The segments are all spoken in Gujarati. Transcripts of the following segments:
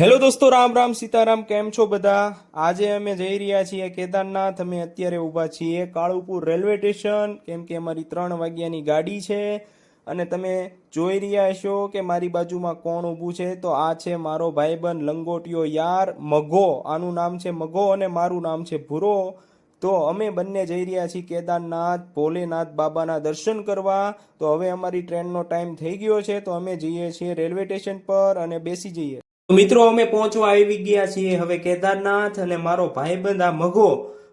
હેલો દોસ્તો, રામ રામ, સીતારામ, કેમ છો બધા? આજે અમે જઈ રહ્યા છીએ કેદારનાથ. અમે અત્યારે ઊભા છીએ કાળુપુર રેલવે સ્ટેશન, કેમ કે અમારી ત્રણ વાગ્યાની ગાડી છે. અને તમે જોઈ રહ્યા છો કે મારી બાજુમાં કોણ ઊભું છે. તો આ છે મારો ભાઈબંધ લંગોટિયો યાર મઘો આનું નામ છે મઘો અને મારું નામ છે ભૂરો. તો અમે બંને જઈ રહ્યા છીએ કેદારનાથ, ભોલેનાથ બાબાના દર્શન કરવા. તો હવે અમારી ટ્રેનનો ટાઈમ થઈ ગયો છે. તો અમે જઈએ છીએ રેલવે સ્ટેશન પર અને બેસી જઈએ. મિત્રો, અમે પહોંચવા આવી ગયા છીએ હવે કેદારનાથ અને મારો ભાઈબંધ, આ મઘો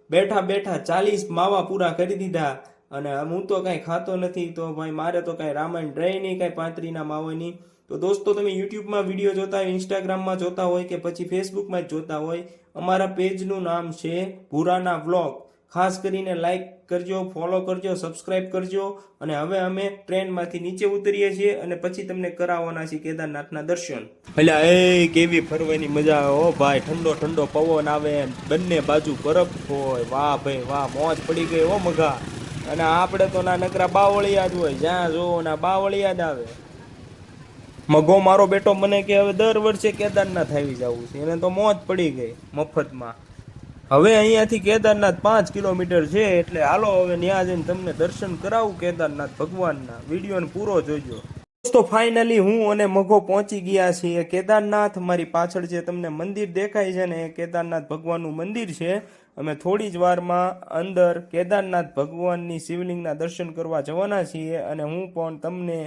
બેઠા બેઠા ચાલીસ માવા પૂરા કરી દીધા. અને હું તો કાંઈ ખાતો નથી, તો ભાઈ મારે તો કાંઈ રામાયણ ડ્રાય નહીં, કાંઈ પાંત્રીના માવાની. તો દોસ્તો, તમે યુટ્યુબમાં વીડિયો જોતા હોય, ઇન્સ્ટાગ્રામમાં જોતા હોય કે પછી ફેસબુકમાં જ જોતા હોય, અમારા પેજનું નામ છે ભૂરાના વ્લોગ. ખાસ કરીને લાઇક કરજો ફોલો કરજો સબસ્ક્રાઇબ કરજો અને હવે અમે ટ્રેનમાંથી નીચે ઉતરીએ છીએ અને પછી તમને કરાવવાના છીએ કેદારનાથના દર્શન. એટલે એ કેવી ફરવાની મજા આવે ઓ ભાઈ. ઠંડો ઠંડો પવન આવે બંને બાજુ બરફ હોય. વાહ ભાઈ, વાહ. મોજ પડી ગઈ હો મઘા અને આપણે તો ના નકરા બાવળિયા જ હોય. જ્યાં જોવો ના બાવળિયા જ આવે. મગો મારો બેટો મને કે હવે દર વર્ષે કેદારનાથ આવી જવું છે. એને તો મોજ પડી ગઈ મફતમાં. હવે અહીંયાથી કેદારનાથ પાંચ કિલોમીટર છે, એટલે હાલો હવે ત્યાં જઈને તમને દર્શન કરાવું કેદારનાથ ભગવાનના. વિડીયોને પૂરો જોજો. દોસ્તો ફાઇનલી હું અને મઘો પહોંચી ગયા છીએ. કેદારનાથ મારી પાછળ જે તમને મંદિર દેખાય છે ને, એ કેદારનાથ ભગવાનનું મંદિર છે. અમે થોડી જ વારમાં અંદર કેદારનાથ ભગવાનની શિવલિંગના દર્શન કરવા જવાના છીએ અને હું પણ તમને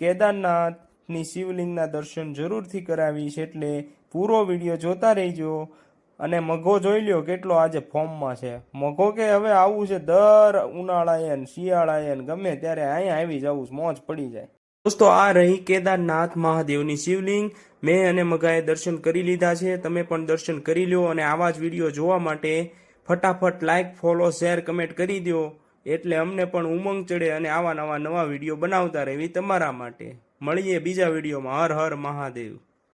કેદારનાથની શિવલિંગના દર્શન જરૂરથી કરાવીશ, એટલે પૂરો વીડિયો જોતા રહેજો. અને મઘો જોઈ લ્યો કેટલો આજે ફોર્મમાં છે. મઘો કે હવે આવું છે, દર ઉનાળાએ શિયાળાએ ગમે ત્યારે અહીંયા આવી જવું મોજ પડી જાય. દોસ્તો, આ રહી કેદારનાથ મહાદેવની શિવલિંગ. મેં અને મગાએ દર્શન કરી લીધા છે. તમે પણ દર્શન કરી લો અને આવા જ વીડિયો જોવા માટે ફટાફટ લાઇક ફોલો શેર કમેન્ટ કરી દો. એટલે અમને પણ ઉમંગ ચડે અને આવા નવા નવા વીડિયો બનાવતા રહેવી તમારા માટે. મળીએ બીજા વિડીયોમાં. હર હર મહાદેવ.